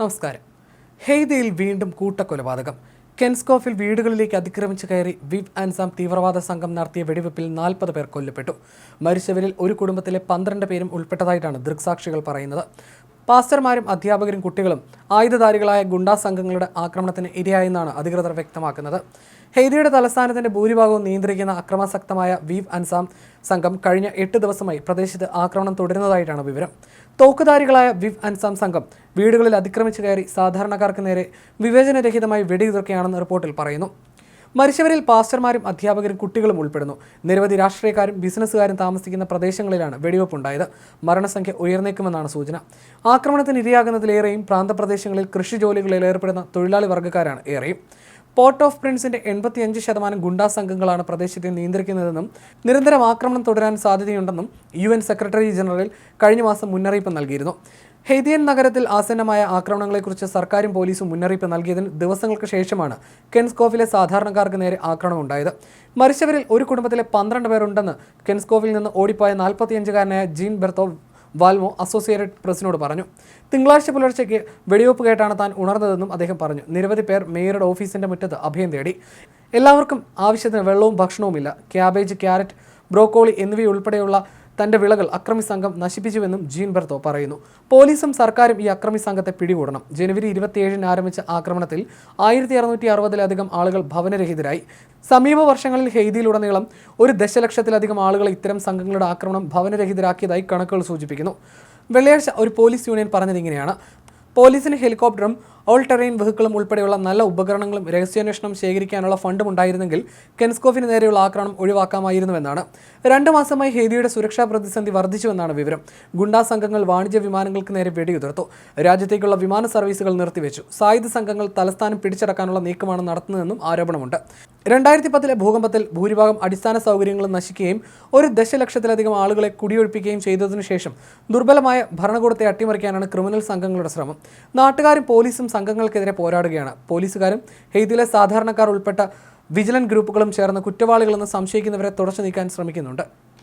നമസ്കാരം. ഹെയ്ദയിൽ വീണ്ടും കൂട്ടക്കൊലപാതകം. കെൻസ്കോഫിൽ വീടുകളിലേക്ക് അതിക്രമിച്ച് കയറി വിവ് ആൻസാം തീവ്രവാദ സംഘം നടത്തിയ വെടിവെപ്പിൽ നാൽപ്പത് പേർ കൊല്ലപ്പെട്ടു. മരിച്ചവരിൽ ഒരു കുടുംബത്തിലെ പന്ത്രണ്ട് പേരും ഉൾപ്പെട്ടതായിട്ടാണ് ദൃക്സാക്ഷികൾ പറയുന്നത്. പാസ്റ്റർമാരും അധ്യാപകരും കുട്ടികളും ആയുധധാരികളായ ഗുണ്ടാ സംഘങ്ങളുടെ ആക്രമണത്തിന് ഇരയായെന്നാണ് അധികൃതർ വ്യക്തമാക്കുന്നത്. ഹെയ്തിയുടെ തലസ്ഥാനത്തിന്റെ ഭൂരിഭാഗവും നിയന്ത്രിക്കുന്ന അക്രമാസക്തമായ വീവ് അൻസാം സംഘം കഴിഞ്ഞ എട്ട് ദിവസമായി പ്രദേശത്ത് ആക്രമണം തുടരുന്നതായിട്ടാണ് വിവരം. തോക്കുധാരികളായ വിവ് അൻസാം സംഘം വീടുകളിൽ അതിക്രമിച്ചു കയറി സാധാരണക്കാർക്ക് നേരെ വിവേചനരഹിതമായി വെടിയുതിർക്കുകയാണെന്ന് റിപ്പോർട്ടിൽ പറയുന്നു. മരിച്ചവരിൽ പാസ്റ്റർമാരും അധ്യാപകരും കുട്ടികളും ഉൾപ്പെടുന്നു. നിരവധി രാഷ്ട്രീയക്കാരും ബിസിനസ്സുകാരും താമസിക്കുന്ന പ്രദേശങ്ങളിലാണ് വെടിവെപ്പുണ്ടായത്. മരണസംഖ്യ ഉയർന്നേക്കുമെന്നാണ് സൂചന. ആക്രമണത്തിന് ഇരയാകുന്നതിലേറെയും പ്രാന്തപ്രദേശങ്ങളിൽ കൃഷി ജോലികളിൽ ഏർപ്പെടുന്ന തൊഴിലാളി വർഗക്കാരാണ് ഏറെയും. പോർട്ട് ഓഫ് പ്രിൻസിന്റെ എൺപത്തിയഞ്ച് ശതമാനം ഗുണ്ടാ സംഘങ്ങളാണ് പ്രദേശത്തെ നിയന്ത്രിക്കുന്നതെന്നും നിരന്തരം ആക്രമണം തുടരാൻ സാധ്യതയുണ്ടെന്നും യു സെക്രട്ടറി ജനറൽ കഴിഞ്ഞ മാസം മുന്നറിയിപ്പ് നൽകിയിരുന്നു. ഹെയ്തിയൻ നഗരത്തിൽ ആസന്നമായ ആക്രമണങ്ങളെക്കുറിച്ച് സർക്കാരും പോലീസും മുന്നറിയിപ്പ് നൽകിയതിന് ദിവസങ്ങൾക്ക് ശേഷമാണ് കെൻസ്കോഫിലെ സാധാരണക്കാർക്ക് നേരെ ആക്രമണം ഉണ്ടായത് മരിച്ചവരിൽ ഒരു കുടുംബത്തിലെ പന്ത്രണ്ട് പേരുണ്ടെന്ന് കെൻസ്കോഫിൽ നിന്ന് ഓടിപ്പോയ നാൽപ്പത്തിയഞ്ചുകാരനായ ജീൻ ബെർത്തോ വാൽമോ അസോസിയേറ്റഡ് പ്രസിനോട് പറഞ്ഞു. തിങ്കളാഴ്ച പുലർച്ചയ്ക്ക് വെടിവെപ്പ് കേട്ടാണ് താൻ ഉണർന്നതെന്നും അദ്ദേഹം പറഞ്ഞു. നിരവധി പേർ മേയറുടെ ഓഫീസിന്റെ മുറ്റത്ത് അഭയം തേടി. എല്ലാവർക്കും ആവശ്യത്തിന് വെള്ളവും ഭക്ഷണവുമില്ല. ക്യാബേജ് ക്യാരറ്റ് ബ്രോക്കോളി എന്നിവയുൾപ്പെടെയുള്ള തന്റെ വിളകൾ അക്രമി സംഘം നശിപ്പിച്ചുവെന്നും ജീൻ ബെർത്തോ പറയുന്നു. പോലീസും സർക്കാരും ഈ അക്രമി സംഘത്തെ പിടികൂടണം. ജനുവരി ഇരുപത്തിയേഴിന് ആരംഭിച്ച ആക്രമണത്തിൽ ആയിരത്തി അറുന്നൂറ്റി അറുപതിലധികം ആളുകൾ ഭവനരഹിതരായി. സമീപ വർഷങ്ങളിൽ ഹെയ്തിയിലുടനീളം ഒരു ദശലക്ഷത്തിലധികം ആളുകളെ ഇത്തരം സംഘങ്ങളുടെ ആക്രമണം ഭവനരഹിതരാക്കിയതായി കണക്കുകൾ സൂചിപ്പിക്കുന്നു. വെള്ളിയാഴ്ച ഒരു പോലീസ് യൂണിയൻ പറഞ്ഞത് ഇങ്ങനെയാണ്. പോലീസിന് ഹെലികോപ്റ്ററും ഓൾ ടെറൈൻ വെഹിക്കിളും ഉൾപ്പെടെയുള്ള നല്ല ഉപകരണങ്ങളും രഹസ്യാന്വേഷണം ശേഖരിക്കാനുള്ള ഫണ്ടും ഉണ്ടായിരുന്നെങ്കിൽ കെൻസ്കോഫിന് നേരെയുള്ള ആക്രമണം ഒഴിവാക്കാമായിരുന്നുവെന്നാണ്. രണ്ടു മാസമായി ഹെയ്തിയുടെ സുരക്ഷാ പ്രതിസന്ധി വർദ്ധിച്ചുവെന്നാണ് വിവരം. ഗുണ്ടാ സംഘങ്ങൾ വാണിജ്യ വിമാനങ്ങൾക്ക് നേരെ വെടിയുതിർത്തു. രാജ്യത്തേക്കുള്ള വിമാന സർവീസുകൾ നിർത്തിവെച്ചു. സായുധ സംഘങ്ങൾ തലസ്ഥാനം പിടിച്ചടക്കാനുള്ള നീക്കമാണ് നടത്തുന്നതെന്നും ആരോപണമുണ്ട്. രണ്ടായിരത്തി പത്തിലെ ഭൂകമ്പത്തിൽ ഭൂരിഭാഗം അടിസ്ഥാന സൗകര്യങ്ങളും നശിക്കുകയും ഒരു ദശലക്ഷത്തിലധികം ആളുകളെ കുടിയൊഴിപ്പിക്കുകയും ചെയ്തതിനു ശേഷം ദുർബലമായ ഭരണകൂടത്തെ അട്ടിമറിക്കാനാണ് ക്രിമിനൽ സംഘങ്ങളുടെ ശ്രമം. നാട്ടുകാരും പോലീസും സംഘങ്ങൾക്കെതിരെ പോരാടുകയാണ്. പോലീസുകാരും ഹെയ്തിയിലെ സാധാരണക്കാർ ഉൾപ്പെട്ട വിജിലൻ ഗ്രൂപ്പുകളും ചേർന്ന് കുറ്റവാളികളെന്ന് സംശയിക്കുന്നവരെ തുടച്ചു നീക്കാൻ ശ്രമിക്കുന്നുണ്ട്.